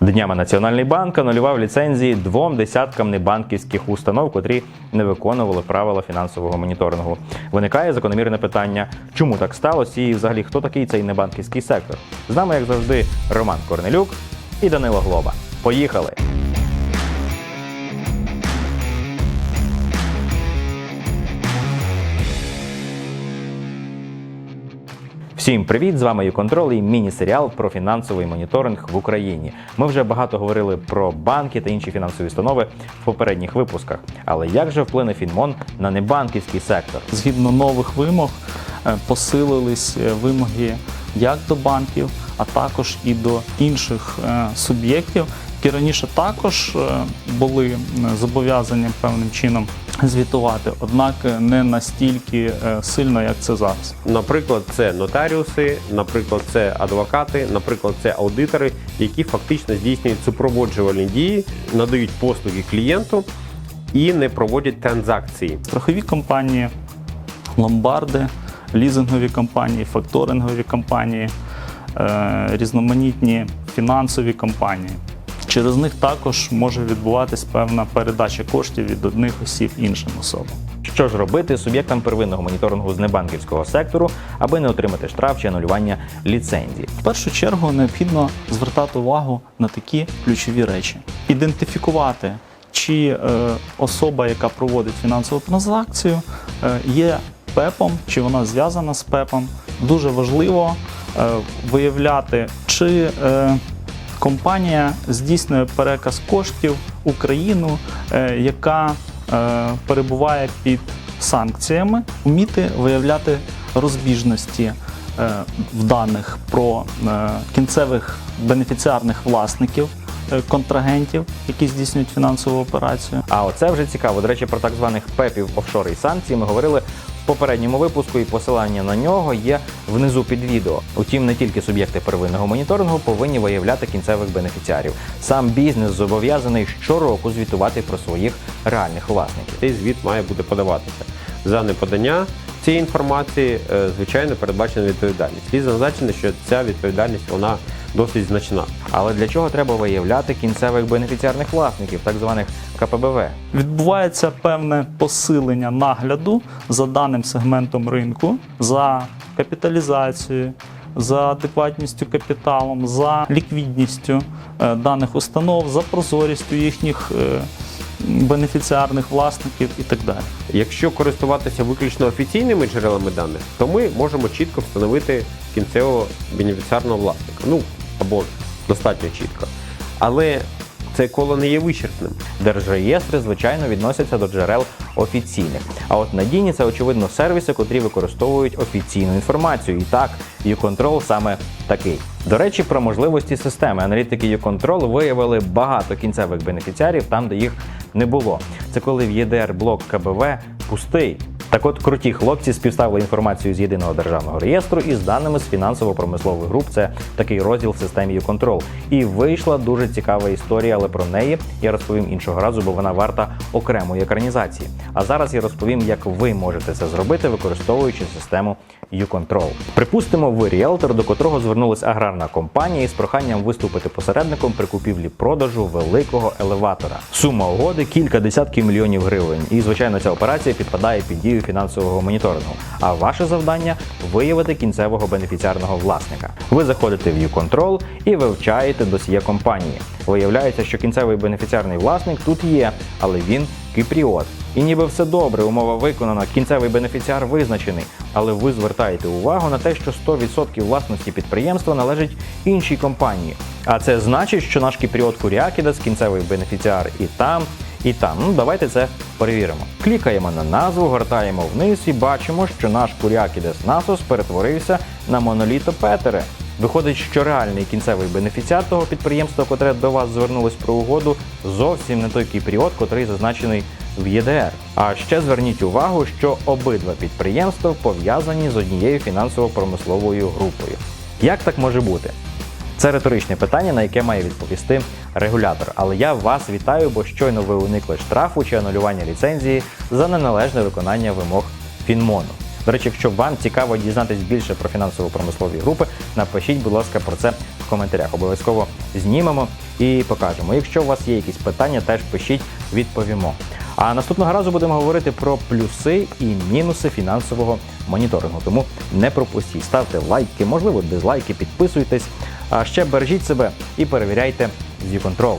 Днями Національний банк анулював ліцензії двом десяткам небанківських установ, котрі не виконували правила фінансового моніторингу. Виникає закономірне питання, чому так сталося і взагалі хто такий цей небанківський сектор. З нами, як завжди, Роман Корнелюк і Данило Глоба. Поїхали! Всім привіт! З вами «Юконтрол» і міні-серіал про фінансовий моніторинг в Україні. Ми вже багато говорили про банки та інші фінансові установи в попередніх випусках. Але як же вплине Фінмон на небанківський сектор? Згідно нових вимог е, посилились е, вимоги як до банків, а також і до інших е, суб'єктів, які раніше також були зобов'язані певним чином звітувати, однак е, не настільки е, сильно, як це зараз. Наприклад, це нотаріуси, наприклад, це адвокати, наприклад, це аудитори, які фактично здійснюють супроводжувальні дії, надають послуги клієнту і не проводять транзакції. Страхові компанії, ломбарди, лізингові компанії, факторингові компанії, е, різноманітні фінансові компанії. Через них також може відбуватись певна передача коштів від одних осіб іншим особам. Що ж робити суб'єктам первинного моніторингу з небанківського сектору, аби не отримати штраф чи анулювання ліцензії? В першу чергу необхідно звертати увагу на такі ключові речі: ідентифікувати, чи е, особа, яка проводить фінансову транзакцію, е, є ПЕПом, чи вона зв'язана з ПЕПом. Дуже важливо е, виявляти, чи е, компанія здійснює переказ коштів у країну, е, яка е, перебуває під санкціями, вміти виявляти розбіжності е, в даних про кінцевих бенефіціарних власників. Контрагентів, які здійснюють фінансову операцію, А оце вже цікаво. До речі, про так званих пепів офшори і санкції ми говорили попередньому випуску, і посилання на нього є внизу під відео. Утім, не тільки суб'єкти первинного моніторингу повинні виявляти кінцевих бенефіціарів. Сам бізнес зобов'язаний щороку звітувати про своїх реальних власників. Цей звіт має бути подаватися. За неподання цієї інформації, е, звичайно, передбачена відповідальність. Слід зазначити, що ця відповідальність вона досить значна. Але для чого треба виявляти кінцевих бенефіціарних власників, так званих КПБВ? відбувається певне посилення нагляду за даним сегментом ринку, за капіталізацією, за адекватністю капіталом, за ліквідністю е, даних установ, за прозорістю їхніх е, бенефіціарних власників і так далі. Якщо користуватися виключно офіційними джерелами даних, то ми можемо чітко встановити кінцевого бенефіціарного власника. Ну або достатньо чітко. Але це коло не є вичерпним. Держреєстри, звичайно, відносяться до джерел офіційних. А от надійні це очевидно сервіси, котрі використовують офіційну інформацію. І так, YouControl саме такий. До речі, про можливості системи. Аналітики YouControl виявили багато кінцевих бенефіціарів там, де їх не було. Це коли в ЄДР блок КБВ пустий. Так от круті хлопці співставили інформацію з єдиного державного реєстру із даними з фінансово-промислових груп. Це такий розділ в системі YouControl. І вийшла дуже цікава історія, але про неї я розповім іншого разу, бо вона варта окремої екранізації. А зараз я розповім, як ви можете це зробити, використовуючи систему YouControl. Припустимо, ви ріелтор, до котрого звернулась аграрна компанія із проханням виступити посередником при купівлі-продажу великого елеватора. Сума угоди кілька десятків мільйонів гривень. І звичайно, ця операція підпадає під дію фінансового моніторингу. А ваше завдання виявити кінцевого бенефіціарного власника. Ви заходите в YouControl і вивчаєте досьє компанії. Виявляється, що кінцевий бенефіціарний власник тут є, але він кіпріот. І ніби все добре, умова виконана, кінцевий бенефіціар визначений, але ви звертаєте увагу на те, що 100% власності підприємства належить іншій компанії. А це значить, що наш кіпріот Куріакідес кінцевий бенефіціар і там, і там. Ну, давайте це перевіримо. Клікаємо на назву, гортаємо вниз і бачимо, що наш Куріакідес Насос перетворився на моноліто Петере. Виходить, що реальний кінцевий бенефіціар того підприємства, котре до вас звернулось про угоду, зовсім не той кіпріот, котрий зазначений в ЄДР. А ще зверніть увагу, що обидва підприємства пов'язані з однією фінансово-промисловою групою. Як так може бути? Це риторичне питання, на яке має відповісти регулятор. Але я вас вітаю, бо щойно ви уникли штрафу чи анулювання ліцензії за неналежне виконання вимог Фінмону. До речі, якщо вам цікаво дізнатись більше про фінансово-промислові групи, напишіть, будь ласка, про це в коментарях. Обов'язково знімемо і покажемо. Якщо у вас є якісь питання, теж пишіть, відповімо. А наступного разу будемо говорити про плюси і мінуси фінансового моніторингу. Тому не пропустіть, ставте лайки, можливо, дизлайки, підписуйтесь. А ще бережіть себе і перевіряйте зі YouControl.